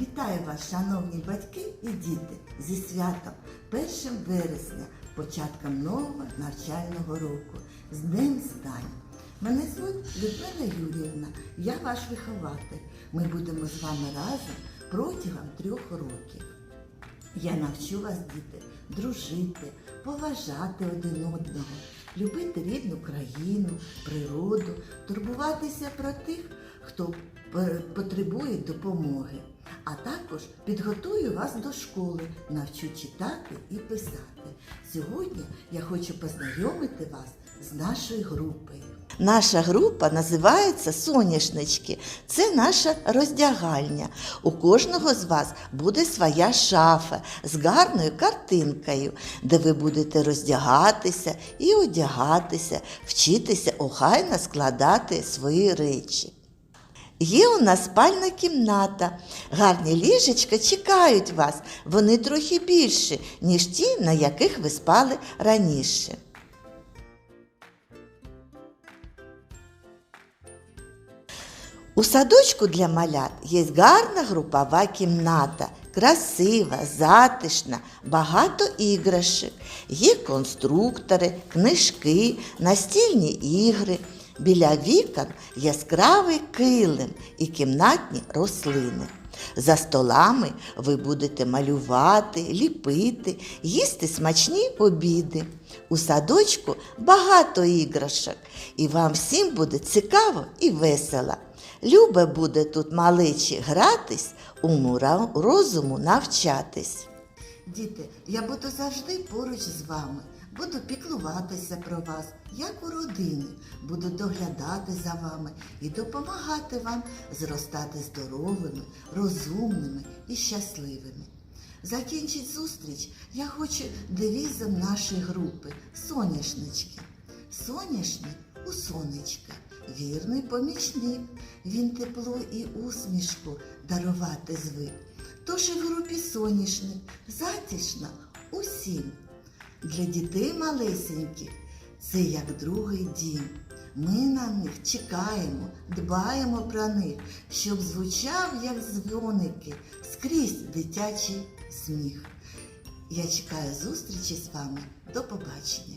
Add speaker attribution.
Speaker 1: Вітаю вас, шановні батьки і діти, зі святом 1 вересня, початком нового навчального року, з Днем Знань. Мене звуть Людмила Юріївна, я ваш вихователь. Ми будемо з вами разом протягом трьох років. Я навчу вас, діти, дружити, поважати один одного, любити рідну країну, природу, турбуватися про тих, хто потребує допомоги. А також підготую вас до школи, навчу читати і писати. Сьогодні я хочу познайомити вас з нашою групою. Наша група називається Соняшнички. Це наша роздягальня. У кожного з вас буде своя шафа з гарною картинкою, де ви будете роздягатися і одягатися, вчитися охайно складати свої речі. Є у нас спальна кімната. Гарні ліжечка чекають вас. Вони трохи більші, ніж ті, на яких ви спали раніше. У садочку для малят є гарна групова кімната, красива, затишна, багато іграшок. Є конструктори, книжки, настільні ігри. Біля вікон яскравий килим і кімнатні рослини. За столами ви будете малювати, ліпити, їсти смачні обіди. У садочку багато іграшок, і вам всім буде цікаво і весело. Любе буде тут малечі гратись, уму розуму навчатись. Діти, я буду завжди поруч з вами, буду піклуватися про вас, як у родині, буду доглядати за вами і допомагати вам зростати здоровими, розумними і щасливими. Закінчить зустріч я хочу девізом нашої групи соняшнички. Соняшник у сонечка, вірний помічник. Він тепло і усмішку дарувати звик. Тож і в групі соняшник затишна усім. Для дітей малесеньких це як другий дім. Ми на них чекаємо, дбаємо про них, щоб звучав, як дзвоники, скрізь дитячий сміх. Я чекаю зустрічі з вами. До побачення.